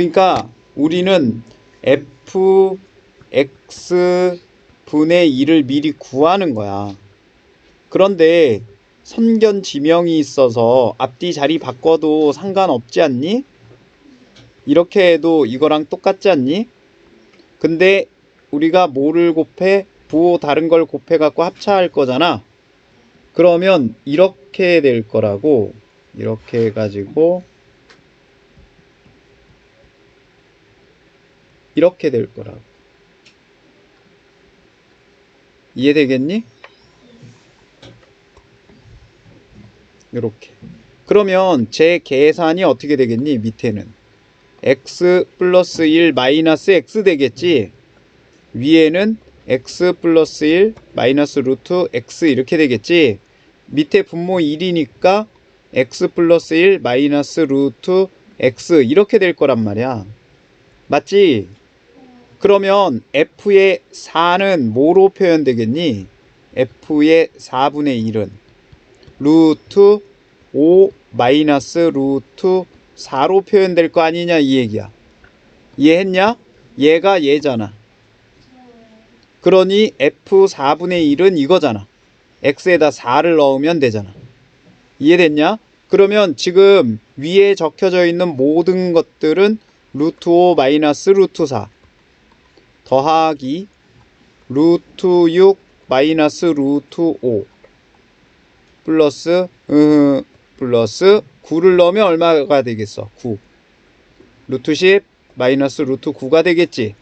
그러니까 우리는 f x 분의 2를 미리 구하는 거야. 그런데 선견 지명이 있어서 앞뒤 자리 바꿔도 상관없지 않니? 이렇게 해도 이거랑 똑같지 않니? 근데 우리가 뭐를 곱해? 부호 다른 걸 곱해 갖고 합차할 거잖아. 그러면 이렇게 될 거라고 이렇게 해가지고 이렇게 될 거라고 이해되겠니? 이렇게 그러면 제 계산이 어떻게 되겠니? 밑에는 x 플러스 1 마이너스 x 되겠지 위에는 x 플러스 1 마이너스 루트 x 이렇게 되겠지 밑에 분모 1이니까 x 플러스 1 마이너스 루트 x 이렇게 될 거란 말이야 맞지? 그러면 f의 4는 뭐로 표현되겠니? f의 4분의 1은 루트 5 마이너스 루트 4로 표현될 거 아니냐 이 얘기야 이해했냐? 얘가 얘잖아 그러니 f 4분의 1은 이거잖아 x에다 4를 넣으면 되잖아 이해됐냐? 그러면 지금 위에 적혀져 있는 모든 것들은 루트 5 마이너스 루트 4 더하기 루트 6 마이너스 루트 5 플러스 으, 플러스 9를 넣으면 얼마가 되겠어? 9 루트 10 마이너스 루트 9가 되겠지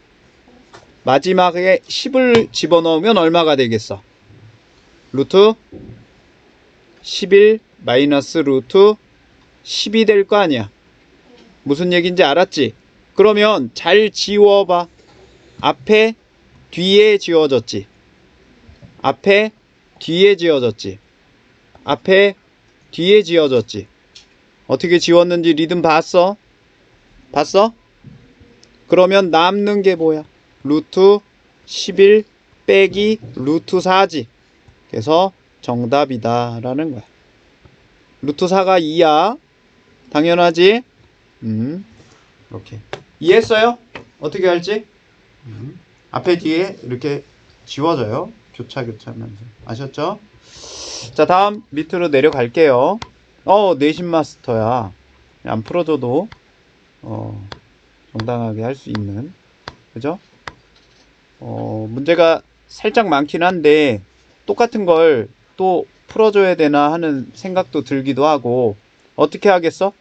마지막에 10을 집어넣으면 얼마가 되겠어? 루트 11 마이너스 루트 10이 될 거 아니야 무슨 얘기인지 알았지? 그러면 잘 지워봐 앞에 뒤에 지워졌지 앞에 뒤에 지워졌지 앞에 뒤에 지워졌지 어떻게 지웠는지 리듬 봤어? 봤어? 그러면 남는 게 뭐야? 루트 11 빼기 루트 4지 그래서 정답이다 라는 거야 루트 4가 2야 당연하지? 음 이렇게 이해했어요? 어떻게 할지? 음. 앞에 뒤에 이렇게 지워져요 교차 교차하면서 아셨죠? 자 다음 밑으로 내려갈게요 어 내신 마스터야 안 풀어줘도 어 정당하게 할 수 있는 그죠? 어 문제가 살짝 많긴 한데 똑같은 걸 또 풀어줘야 되나 하는 생각도 들기도 하고 어떻게 하겠어?